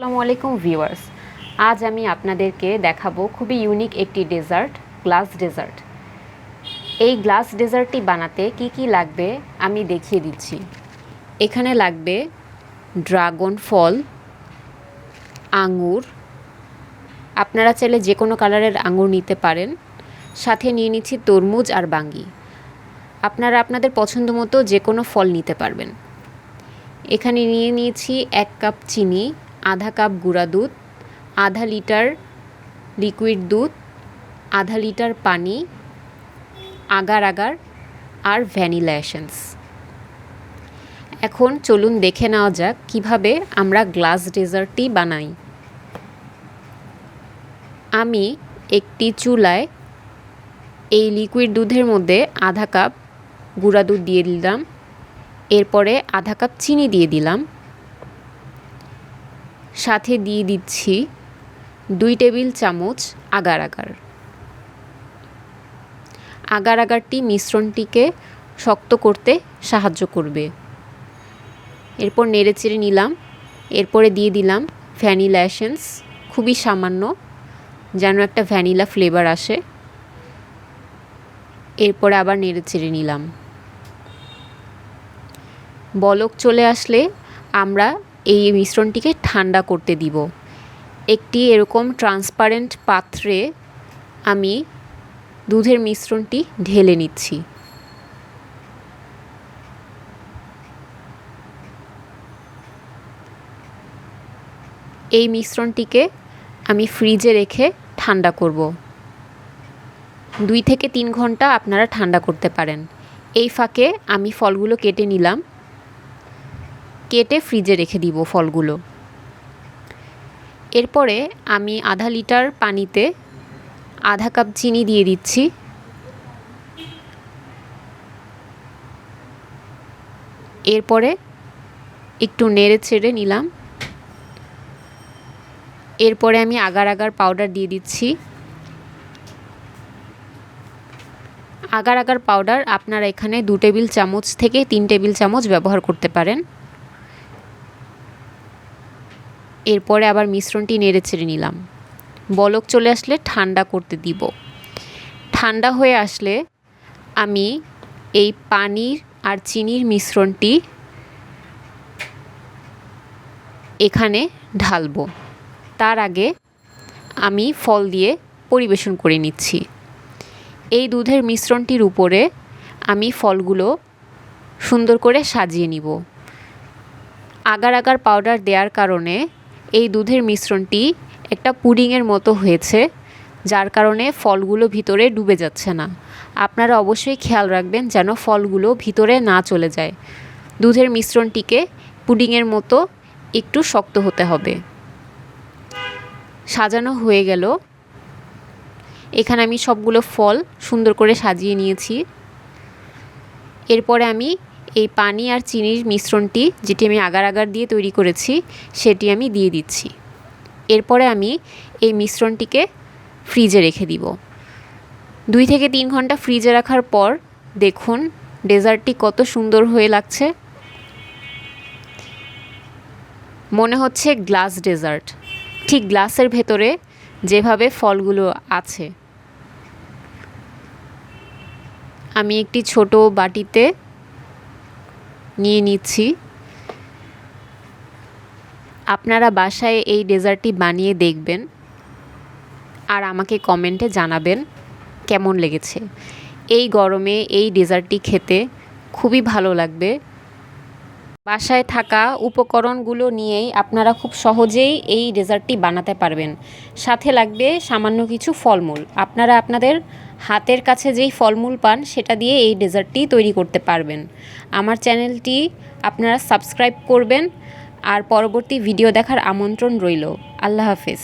আসসালামু আলাইকুম ভিউয়ার্স। আজ আমি আপনাদেরকে দেখাবো খুবই ইউনিক একটি ডেজার্ট, গ্লাস ডেজার্ট। এই গ্লাস ডেজার্টটি বানাতে কি কি লাগবে আমি দেখিয়ে দিচ্ছি। এখানে লাগবে ড্রাগন ফল, আঙুর। আপনারা চাইলে যে কোনো কালারের আঙুর নিতে পারেন। সাথে নিয়ে নিচ্ছি তরমুজ আর বাঙ্গি। আপনারা আপনাদের পছন্দ মতো যে কোনো ফল নিতে পারবেন। এখানে নিয়ে নিয়েছি এক কাপ চিনি আধা কাপ গুঁড়া দুধ, আধা লিটার লিকুইড দুধ, আধা লিটার পানি, আগার আগার আর ভ্যানিলা এসেন্স। এখন চলুন দেখে নেওয়া যাক কীভাবে আমরা গ্লাস ডেজার্টটি বানাই। আমি একটি চুলায় এই লিকুইড দুধের মধ্যে আধা কাপ গুঁড়া দুধ দিয়ে দিলাম, এরপরে আধা কাপ চিনি দিয়ে দিলাম। সাথে দিয়ে দিচ্ছি দুই টেবিল চামচ আগার আগার। আগার আগারটি মিশ্রণটিকে শক্ত করতে সাহায্য করবে। এরপর নেড়ে চেড়ে নিলাম। এরপরে দিয়ে দিলাম ভ্যানিলা এসেন্স, খুবই সামান্য যেন একটা ভ্যানিলা ফ্লেভার আসে। এরপরে আবার নেড়ে চেড়ে নিলাম। বলক চলে আসলে আমরা এই মিশ্রণটিকে ঠান্ডা করতে দিব। একটি এরকম ট্রান্সপারেন্ট পাত্রে আমি দুধের মিশ্রণটি ঢেলে নিচ্ছি। এই মিশ্রণটিকে আমি ফ্রিজে রেখে ঠান্ডা করব। দুই থেকে তিন ঘণ্টা আপনারা ঠান্ডা করতে পারেন। এই ফাঁকে আমি ফলগুলো কেটে নিলাম। কেটে ফ্রিজে রেখে দিব ফলগুলো। এরপরে আমি আধা লিটার পানিতে আধা কাপ চিনি দিয়ে দিচ্ছি। এরপরে একটু নেড়ে ছেড়ে নিলাম। এরপরে আমি আগার আগার পাউডার দিয়ে দিচ্ছি। আগার আগার পাউডার আপনারা এখানে দু টেবিল চামচ থেকে তিন টেবিল চামচ ব্যবহার করতে পারেন। এরপরে আবার মিশ্রণটি নেড়ে ছেড়ে নিলাম। বলক চলে আসলে ঠান্ডা করতে দিব। ঠান্ডা হয়ে আসলে আমি এই পানির আর চিনির মিশ্রণটি এখানে ঢালবো। তার আগে আমি ফল দিয়ে পরিবেশন করে নিচ্ছি। এই দুধের মিশ্রণটির উপরে আমি ফলগুলো সুন্দর করে সাজিয়ে নিব। আগার আগার পাউডার দেওয়ার কারণে এই দুধের মিশ্রণটি একটা পুডিংয়ের মতো হয়েছে, যার কারণে ফলগুলো ভিতরে ডুবে যাচ্ছে না। আপনারা অবশ্যই খেয়াল রাখবেন যেন ফলগুলো ভিতরে না চলে যায়। দুধের মিশ্রণটিকে পুডিংয়ের মতো একটু শক্ত হতে হবে। সাজানো হয়ে গেল। এখানে আমি সবগুলো ফল সুন্দর করে সাজিয়ে নিয়েছি। এরপরে আমি এই পানি আর চিনির মিশ্রণটি যেটি আমি আগার আগার দিয়ে তৈরি করেছি, সেটি আমি দিয়ে দিচ্ছি। এরপরে আমি এই মিশ্রণটিকে ফ্রিজে রেখে দিব। দুই থেকে তিন ঘণ্টা ফ্রিজে রাখার পর দেখুন, ডেজার্টটি কত সুন্দর হয়ে লাগছে। মনে হচ্ছে গ্লাস ডেজার্ট। ঠিক গ্লাসের ভেতরে যেভাবে ফলগুলো আছে। আমি একটি ছোট বাটিতে নিয়ে নিচ্ছি। আপনারা বাসায় এই ডেজার্টটি বানিয়ে দেখবেন আর আমাকে কমেন্টে জানাবেন কেমন লেগেছে। এই গরমে এই ডেজার্টটি খেতে খুবই ভালো লাগবে। বাসায় থাকা উপকরণগুলো নিয়েই আপনারা খুব সহজেই এই ডেজার্টটি বানাতে পারবেন। সাথে লাগবে সামান্য কিছু ফলমূল। আপনারা আপনাদের হাতের কাছে যেই ফলমূল পান, সেটা দিয়ে এই ডেজার্টটি তৈরি করতে পারবেন। আমার চ্যানেলটি আপনারা সাবস্ক্রাইব করবেন। আর পরবর্তী ভিডিও দেখার আমন্ত্রণ রইল। আল্লাহ হাফেজ।